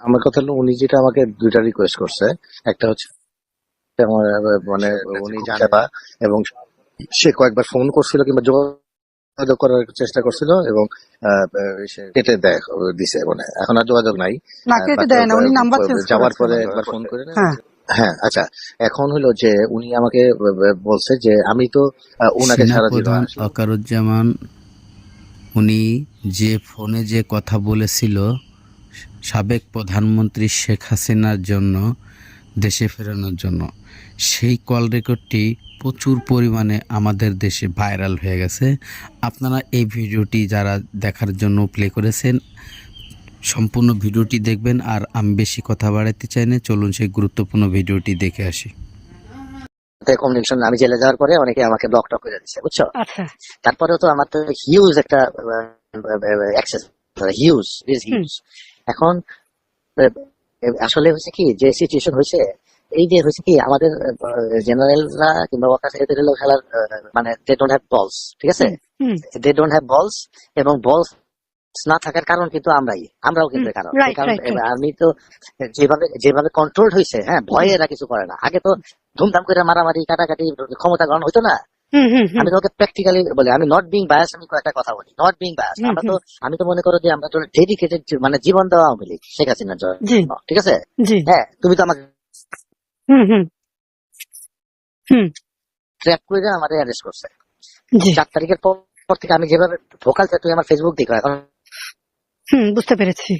আমার কথা হলো উনি যেটা আমাকে দুইটা রিকোয়েস্ট করছে একটা হচ্ছে আমার, মানে উনি জানে না এবং সে কয়েকবার ফোন করছিল কিংবা যোগাযোগ করার চেষ্টা করছিল এবং আহ, কেটে দেয় দিছে মানে এখন আর যোগাযোগ নাই। না কেটে দেয় না উনি নাম্বার যাওয়ার পরে একবার ফোন করে হ্যাঁ। হ্যাঁ আচ্ছা এখন হলো যে উনি আমাকে বলছে যে আমি তো উনাকে ছাড়া দিল সেনাপ্রধান অকারুজ্জামান উনি যে ফোনে যে কথা বলেছিল সাবেক প্রধানমন্ত্রী শেখ হাসিনার জন্য দেশে ফেরানোর জন্য। সেই কল রেকর্ডটি প্রচুর পরিমাণে আমাদের দেশে ভাইরাল হয়ে গেছে। আপনারা এই ভিডিওটি যারা দেখার জন্য প্লে করেছেন সম্পূর্ণ ভিডিওটি দেখবেন। আর আমি বেশি কথা বাড়াতে চাই না চলুন সেই গুরুত্বপূর্ণ ভিডিওটি দেখে আসি। কমিউনিকেশন আমি জেলে যাওয়ার পরে অনেকে আমাকে ব্লক টক করে দিচ্ছে বুঝছ? আচ্ছা। তারপরেও তো আমার তো হিউজ একটা অ্যাক্সেস হিউজ ইজ হিউজ এখন আসলে হচ্ছে কি যে সিচুয়েশন হয়েছে এই যে হয়েছে কি আমাদের জেনারেলরা কিংবা ওয়াকার এদের হলো খেলার মানে দে ডোন্ট হ্যাভ বলস ঠিক আছে? দে ডোন্ট হ্যাভ বলস এবং বলস না থাকার কারণ কিন্তু আমরাই আমরাও কিন্তু কারণ। কারণ তো যেভাবে যেভাবে কন্ট্রোল হয়েছে হ্যাঁ ভয়ে এরা কিছু করে না। আগে তো ধুমধাম করে মারামারি কাটাকাটি ক্ষমতা গ্রহণ হইতো না। আমি তোমাকে প্র্যাকটিক্যালি বলি আমি নট বিং বায়াস আমি কয়েকটা কথা বলি। নট বিং বায়াস আমরা তো আমি তো মনে করো যে আমরা তো ডেডিকেটেড মানে জীবন দেওয়া আওয়ামী লীগ শেখ হাসিনার জন্য ঠিক আছে? হ্যাঁ তুমি তো আমাকে হুম হুম। হুম। ট্র্যাপ করে আমাদের অ্যারেস্ট করছে। চার তারিখের পর থেকে আমি যেভাবে ভোকাল তুই আমার ফেসবুক দেখো এখন হুম বুঝতে পেরেছি।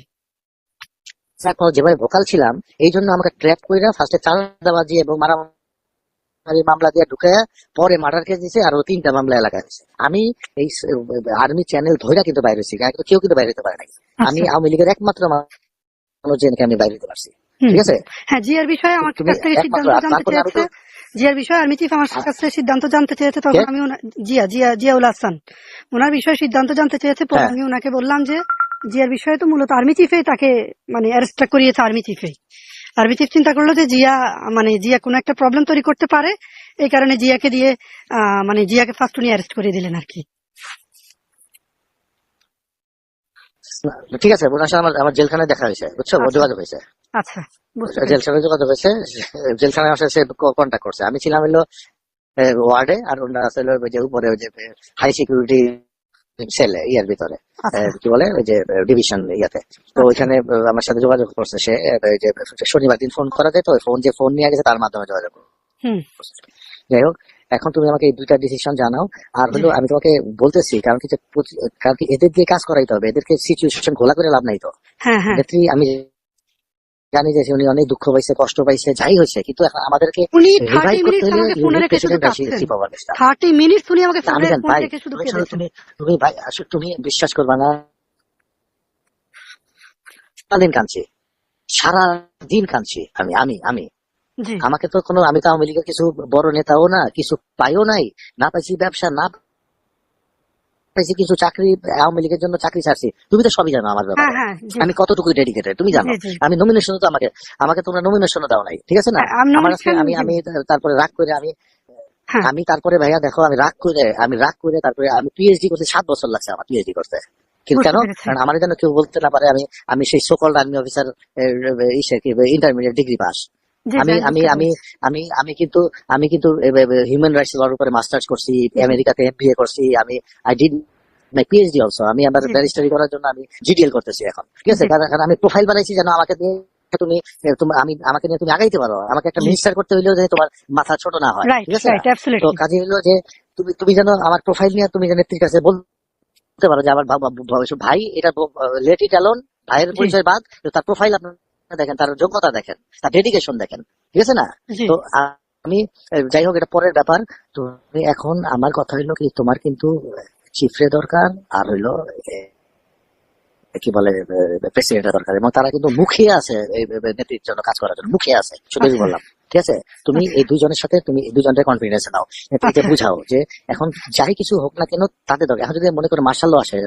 যেভাবে ভোকাল ছিলাম এই জন্য আমাকে ট্র্যাপ করে ফার্স্টে চাঁদাবাজি এবং মারামারি মামলা দিয়ে ঢুকে পরে মার্ডার কেস দিছে আর তিনটা মামলা হয়েছে আমি এই আর্মি চ্যানেল ধৈরা কিন্তু বাইরে হয়েছি কেউ কিন্তু বাইরে হতে পারে নাই। আমি আচ্ছা। আওয়ামী লীগের একমাত্র আমি বাইরে হতে পারছি। ঠিক আছে? হ্যাঁ জিয়ার বিষয়ে আমার কাছ থেকে সিদ্ধান্ত জানতে আমি চেয়েছে জিয়ার বিষয়ে আর্মি চিফ আমার কাছ থেকে সিদ্ধান্ত জানতে চেয়েছে তখন আমি জিয়া জিয়া জিয়াউল হাসান। ওনার বিষয়ে সিদ্ধান্ত জানতে চেয়েছে হ্যাঁ। আমি ওনাকে বললাম যে জিয়ার বিষয়ে তো মূলত আর্মি চিফেই তাকে মানে অ্যারেস্টটা করিয়েছে আর্মি চিফেই চিফ চিন্তা করল যে জিয়া মানে জিয়া কোনো একটা প্রবলেম তৈরি করতে পারে। এই কারণে জিয়াকে দিয়ে মানে জিয়াকে ফার্স্ট উনি অ্যারেস্ট করিয়ে দিলেন আর কি। ঠিক আছে সাথে আমার আমার জেলখানায় দেখা হয়েছে বুঝছ? আচ্ছা। যোগাযোগ হয়েছে। আচ্ছা। জেলখানায় যোগাযোগ হয়েছে জেলখানায় আমার সাথে সে কন্ট্যাক্ট করছে। আমি ছিলাম হলো ওয়ার্ডে আর ওনার ওই যে উপরে যে হাই সিকিউরিটি সেলে ইয়ার ভিতরে। আচ্ছা। কি বলে? ওই যে ডিভিশন ইয়াতে। তো ওইখানে আমার সাথে যোগাযোগ করছে সে যে শনিবার দিন ফোন করা যায় তো? ফোন যে ফোন নিয়ে গেছে তার মাধ্যমে যোগাযোগ যাই হোক এখন তুমি আমাকে এই দুইটা ডিসিশন জানাও। আর হলো আমি তোমাকে বলতেছি কারণ কি কারণ কি এদের দিয়ে কাজ করাইতে হবে। এদেরকে সিচুয়েশন ঘোলা করে লাভ নাই তো? হ্যাঁ হ্যাঁ। আমি জানি যে উনি অনেক দুঃখ পাইছে কষ্ট পাইছে যাই হয়েছে কিন্তু এখন আমাদেরকে উনি থার্টি করতে আমাকে ফোনে রেখে শুধু থার্টি মিনিটস উনি আমাকে ফোনে রেখে শুধু তুমি তুমি তুমি ভাই আসলে তুমি বিশ্বাস করবা না। সারাদিন কাঁদছি। সারা দিন কাঁদছি। আমি আমি আমি। আমাকে তো কোনো আমি তো আওয়ামী লীগের কিছু বড় নেতাও না কিছু পাইও নাই। না পাইছি ব্যবসা না পাইছি কিছু চাকরি আওয়ামী লীগের জন্য চাকরি ছাড়ছি। তুমি তো সবই জানো আমার হ্যাঁ ব্যাপারে হ্যাঁ আমি কতটুকু ডেডিকেটেড তুমি জানো। আমি নমিনেশন তো আমাকে আমাকে তোমরা নমিনেশন দাও নাই ঠিক আছে না? হ্যাঁ, আমি আমার আমি আমি তারপরে রাগ করে আমি হ্যাঁ। আমি তারপরে ভাইয়া দেখো আমি রাগ করে আমি রাগ করে তারপরে আমি পিএইচডি করতে সাত বছর লাগছে আমার পিএইচডি করতে। কিন্তু কেন? কারণ আমার যেন কেউ বলতে না পারে আমি আমি সেই সকল army officer intermediate degree pass আমি আমি আমি আমি আমি কিন্তু আমি কিন্তু হিউম্যান রাইটস লর উপরে মাস্টার্স করছি আমেরিকাতে এমবিএ করছি আমি I did my PhD also আমি আমার ব্যারিস্টারি করার জন্য আমি জিডিএল করতেছি এখন। ঠিক আছে? কারণ আমি প্রোফাইল বানাইছি যেন আমাকে দিয়ে তুমি আমি আমাকে নিয়ে তুমি আগাইতে পারো। আমাকে একটা মিনিস্টার করতে হইলেও যে তোমার মাথা ছোট না হয়। ঠিক আছে? তো কাজে হলো যে তুমি তুমি যেন আমার প্রোফাইল নিয়ে তুমি যেন নেত্রীর কাছে বলতে পারো যে আমার ভাই এটা লেট ইট অ্যালোন ভাইয়ের। পরিচয় বাদ তার প্রোফাইল আপনারা দেখেন তার যোগ্যতা দেখেন তার ডেডিকেশন দেখেন ঠিক আছে না? তো আমি যাই হোক এটা পরের ব্যাপার। তুমি এখন আমার কথা হইল কি তোমার কিন্তু চিফরে দরকার আর হইল কি বলে প্রেসিডেন্টের দরকার। এবং তারা কিন্তু মুখে আছে এই নেত্রীর জন্য কাজ করার জন্য মুখে আছে শুধু আচ্ছা। বললাম ঠিক আছে? তুমি এই দুইজনের সাথে তুমি এই দুজনের কনফিডেন্স আচ্ছা। বুঝাও যে এখন যাই কিছু হোক না কেন তাদের দরকার। এখন যদি মনে করে মার্শাল আসে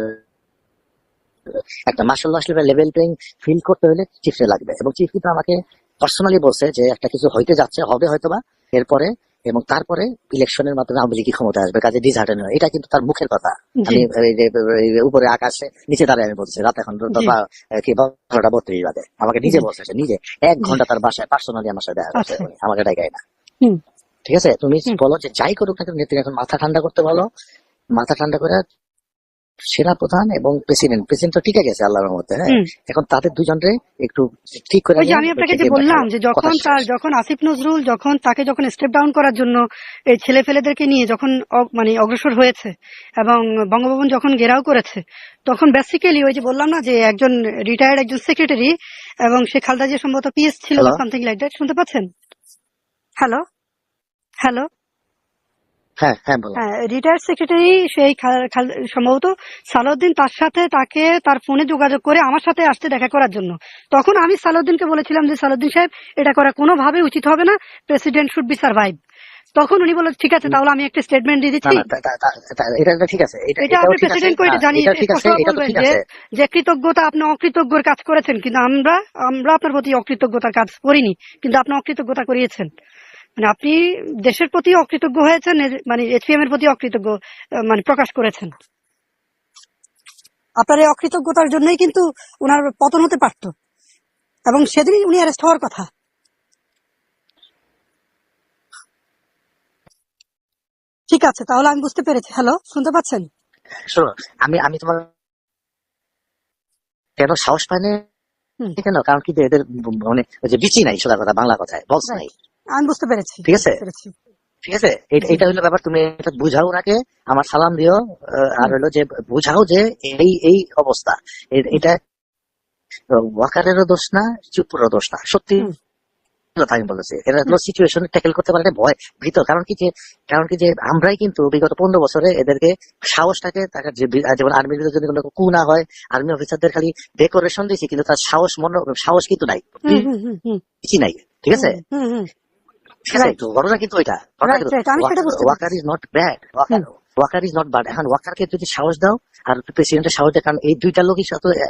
একটা মার্শাল আসলে লেভেল প্লেইং ফিল করতে হলে চিফরে লাগবে। এবং চিফ কিন্তু আমাকে পার্সোনালি বলছে যে একটা কিছু হইতে যাচ্ছে হবে হয়তোবা এরপরে এবং তারপরে ইলেকশনের মাধ্যমে আওয়ামী লীগ ক্ষমতা আসবে কাজে ডিজার্টেন হয়। এটা কিন্তু তার মুখের কথা। আমি উপরে আকাশে নিচে দাঁড়িয়ে আমি বলছি রাত এখন। বা কি বারোটা বত্রিশ বাজে। আমাকে নিজে। বলছে নিজে এক ঘণ্টা তার বাসায় পার্সোনালি আমার সাথে দেখা করছে আচ্ছা। আমাকে ডাকায় না। ঠিক আছে? তুমি বলো যে যাই করুক না কেন নেত্রী এখন মাথা ঠান্ডা করতে বলো। মাথা ঠান্ডা করে সেনা প্রধান এবং প্রেসিডেন্ট। প্রেসিডেন্ট তো ঠিক গেছে আল্লাহর মধ্যে হ্যাঁ? এখন তাদের দুজনরে একটু ঠিক করে আমি আপনাকে যে বললাম যে যখন তার যখন আসিফ নজরুল যখন তাকে যখন স্টেপ ডাউন করার জন্য এই ছেলে ফেলেদেরকে নিয়ে যখন মানে অগ্রসর হয়েছে এবং বঙ্গভবন যখন ঘেরাও করেছে তখন বেসিক্যালি ওই যে বললাম না যে একজন রিটায়ার্ড একজন সেক্রেটারি এবং সে খালদা যে সম্ভবত পিএস ছিল? সামথিং লাইক দ্যাট শুনতে পাচ্ছেন? হ্যালো হ্যালো হ্যাঁ হ্যাঁ বলো হ্যাঁ রিটায়ার্ড সেক্রেটারি সেই সম্ভবত সালাউদ্দিন তার সাথে তাকে তার ফোনে যোগাযোগ করে আমার সাথে আসতে দেখা করার জন্য। তখন আমি সালাউদ্দিনকে বলেছিলাম যে সালাউদ্দিন সাহেব এটা করা কোনোভাবে উচিত হবে না প্রেসিডেন্ট শুড বি সার্ভাইভ তখন উনি বললেন ঠিক আছে তাহলে আমি একটা স্টেটমেন্ট দিয়ে দিচ্ছি। এটা ঠিক আছে এটা আপনি প্রেসিডেন্ট করে হ্যাঁ, জানি এটা ঠিক আছে স্পষ্ট এটা তো বলবেন ঠিক যে আছে। যে কৃতজ্ঞতা আপনি অকৃতজ্ঞর কাজ করেছেন কিন্তু আমরা আমরা আপনার প্রতি অকৃতজ্ঞতার কাজ করিনি কিন্তু আপনি অকৃতজ্ঞতা করিয়েছেন। মানে আপনি দেশের প্রতি অকৃতজ্ঞ হয়েছেন মানে এইচপিএম এর প্রতি অকৃতজ্ঞ মানে প্রকাশ করেছেন। আপনার এই অকৃতজ্ঞতার জন্যই কিন্তু ওনার পতন হতে পারত। এবং সেদিনই উনি অ্যারেস্ট হওয়ার কথা। ঠিক আছে তাহলে আমি বুঝতে পেরেছি। হ্যালো শুনতে পাচ্ছেন? শোনো আমি আমি তোমার কেন সাহস পায় না হুম। কেন? কারণ কি এদের মানে যে বিচি নাই সোজা কথা বাংলা কথায় বলস নাই। আমি বুঝতে পেরেছি ঠিক আছে? ঠিক আছে? এটা হলো ব্যাপার তুমি এটা বুঝাও ওনাকে আমার সালাম দিও আর হলো যে বুঝাও যে এই এই অবস্থা। এটা ওয়াকারেরও দোষ না চুপুরও দোষ না। সত্যি কথা আমি বলেছি। এটা হলো সিচুয়েশন ট্যাকেল করতে পারলে ভয় ভীত কারণ কি যে কারণ কি যে আমরাই কিন্তু বিগত পনেরো বছরে এদেরকে সাহসটাকে তাকে যেমন আর্মির যদি কোনো কু না হয় আর্মি অফিসারদের খালি ডেকোরেশন দিয়েছি কিন্তু তার সাহস মন সাহস কিন্তু নাই। কিছু নাই ঠিক আছে? হুম হুম ঠিক আছে Right. তো ঘটনা কিন্তু ওইটা Right, right. আমি সেটা বুঝতে Walker is not bad Walker Walker is not bad এখন ওয়াকারকে যদি সাহস দাও আর প্রেসিডেন্টের সাহস দেয় কারণ এই দুইটা লোকই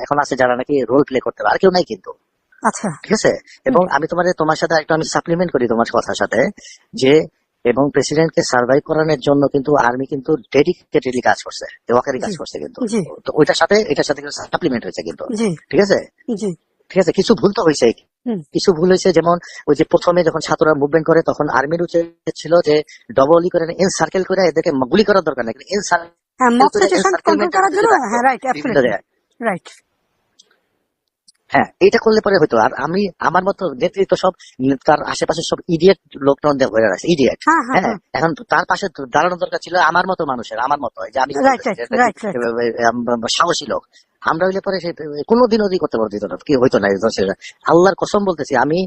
এখন আছে যারা নাকি রোল প্লে করতে পারে আর কেউ নাই কিন্তু। আচ্ছা। ঠিক আছে? এবং আমি তোমার তোমার সাথে একটু আমি সাপ্লিমেন্ট করি তোমার কথার সাথে যে এবং প্রেসিডেন্টকে সার্ভাইভ করানোর জন্য কিন্তু আর্মি কিন্তু ডেডিকেটেডলি কাজ করছে ওয়াকারি কাজ করছে কিন্তু। তো ওইটার সাথে এটার সাথে সাপ্লিমেন্ট হয়েছে কিন্তু। ঠিক আছে? ঠিক আছে কিছু ভুল তো হয়েছে কিছু ভুল হয়েছে যেমন ওই যে প্রথমে যখন ছাত্ররা মুভমেন্ট করে তখন আর্মির উচিত ছিল যে ডবল করে এন সার্কেল করে এদেরকে গুলি করার দরকার নেই এন সার্কেল হ্যাঁ রাখতো হ্যাঁ রাইট হ্যাঁ এটা করলে পরে হয়তো আর আমি আমার মতো নেতৃত্ব সব তার আশেপাশে সব ইডিয়েট লোকজন ভরে আছে ইডিয়েট হ্যাঁ হ্যাঁ হ্যাঁ এখন তার পাশে দাঁড়ানো দরকার ছিল আমার মতো মানুষের আমার মতো যে আমি. সাহসী লোক। আমরা হইলে পরে সেই কোনোদিন ওদিক করতে পারতো কি হইতো না আল্লাহর কসম বলতেছি, আমি